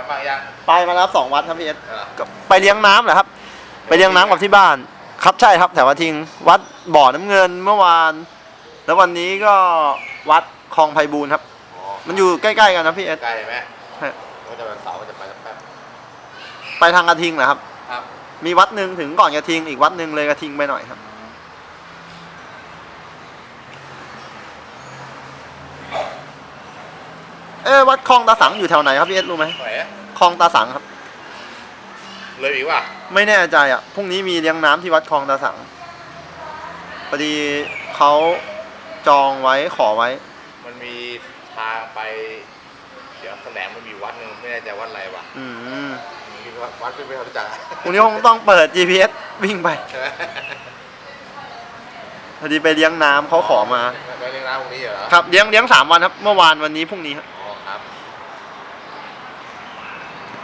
มาบ้างยังไปมาแล้วสองวัดครับพี่เอสเออก็ไปเลี้ยงน้ำเหรอครับ ไปเลี้ยงน้ำกับที่บ้าน ครับใช่ครับแถววัดทิง วัดบ่อน้ำเงินเมื่อวาน แล้ววันนี้ก็วัดคลองไพบูลย์ครับ อ๋อมันอยู่ใกล้ๆกันนะพี่เอสใกล้ไหมฮะ ก็จะวันเสาร์ก็จะไปสักแป๊บไปทางกระทิงเหรอครับ ครับ มีวัดหนึ่งถึงก่อนกระทิงอีกวัดหนึ่งเลยกระทิงไปหน่อยครับ เอ้วัดคลองตาสังอยู่แถวไหนครับพี่เอสรู้ไหมไหนอะคลองตาสังครับ เลยอีกว่ะไม่แน่ใจอะพรุ่งนี้มีเลี้ยงน้ำที่วัดคลองตาสังพอดีเขาจองไว้ขอไว้ มันมีทางไป เดี๋ยวแสลงมันมีวัดหนึ่งไม่แน่ใจวัดอะไรว่ะอืมมีวัดวัดที่ไม่รู้จักอะพรุ่งนี้คงต้องเปิด GPS วิ่งไปใช่ไหมพอดีไปเลี้ยงน้ำเขาขอมา ไปเลี้ยงน้ำตรงนี้เหรอครับเลี้ยงเลี้ยงสามวันครับ เมื่อวานวันนี้พรุ่งนี้ครับอ๋อ